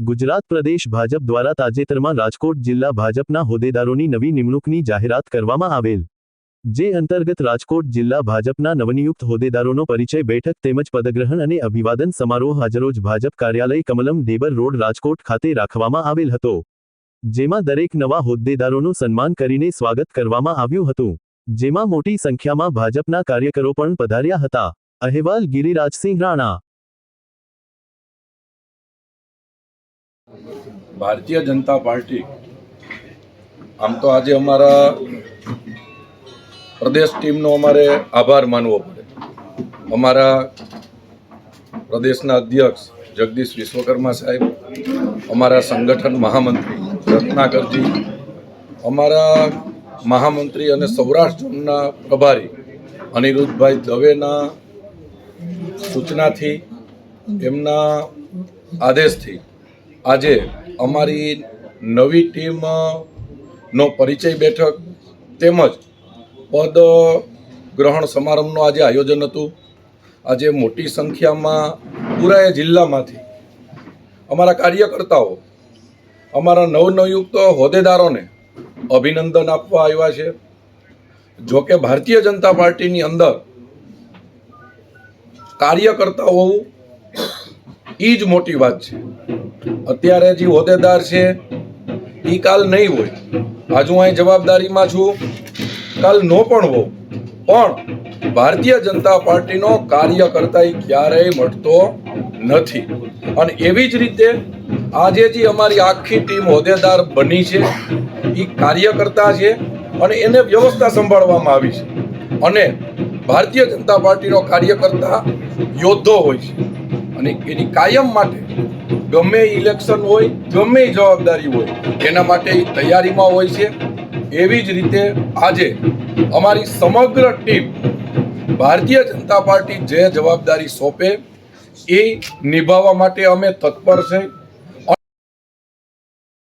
ગુજરાત પ્રદેશ ભાજપ દ્વારા તાજેતરમાં રાજકોટ જિલ્લા ભાજપના હોદ્દેદારોની નવી નિમણૂકની જાહેરાત કરવામાં આવેલ. જે અંતર્ગત રાજકોટ જિલ્લા ભાજપના નવનિયુક્ત હોદ્દેદારોનો પરિચય બેઠક તેમજ પદગ્રહણ અને અભિવાદન સમારોહ હાજરોજ ભાજપ કાર્યાલય કમલમ ડેબર રોડ રાજકોટ ખાતે રાખવામાં આવેલ હતો. જેમાં દરેક નવા હોદ્દેદારોનું સન્માન કરીને સ્વાગત કરવામાં આવ્યું હતું. જેમાં મોટી સંખ્યામાં ભાજપના કાર્યકરો પણ પધાર્યા હતા. અહેવાલ ગિરિરાજસિંહ રાણા ભારતીય જનતા પાર્ટી, આમ તો આજે અમારા પ્રદેશ ટીમનો અમારે આભાર માનવો પડે. અમારા પ્રદેશના અધ્યક્ષ જગદીશ વિશ્વકર્મા સાહેબ, અમારા સંગઠન મહામંત્રી રત્નાકરજી, અમારા મહામંત્રી અને સૌરાષ્ટ્ર ઝોનના પ્રભારી અનિરુદ્ધભાઈ દવેના સૂચનાથી, એમના આદેશથી આજે અમારી નવી ટીમનો પરિચય બેઠક તેમજ પદ ગ્રહણ સમારંભનું આજે આયોજન હતું. આજે મોટી સંખ્યામાં પૂરા જિલ્લામાંથી અમારા કાર્યકર્તાઓ, અમારા નવનવયુક્ત હોદ્દેદારોને અભિનંદન આપવા આવ્યા છે. જોકે ભારતીય જનતા પાર્ટીની અંદર કાર્યકર્તાઓ એ જ મોટી વાત છે. અત્યારે જે હોદ્દેદાર છે એ કાલ નહીં હોય. આજુ અહીં જવાબદારીમાં છું. કાલ નો પણ હો પણ ભારતીય જનતા પાર્ટીનો કાર્યકર્તા એ ક્યારેય મટતો નથી. અને એવી જ રીતે આજે જે અમારી આખી ટીમ હોદ્દેદાર બની છે એ કાર્યકર્તા છે અને એને વ્યવસ્થા સંભાળવામાં આવી છે. અને ભારતીય જનતા પાર્ટીનો કાર્યકર્તા યોદ્ધો હોય છે. અને એની કાયમ માટે ગમે ઇલેક્શન હોય, ગમે જવાબદારી હોય, એના માટે એ તૈયારીમાં હોય છે. એવી જ રીતે આજે અમારી સમગ્ર ટીમ ભારતીય જનતા પાર્ટી જે જવાબદારી સોંપે, એ નિભાવવા માટે અમે તત્પર છે.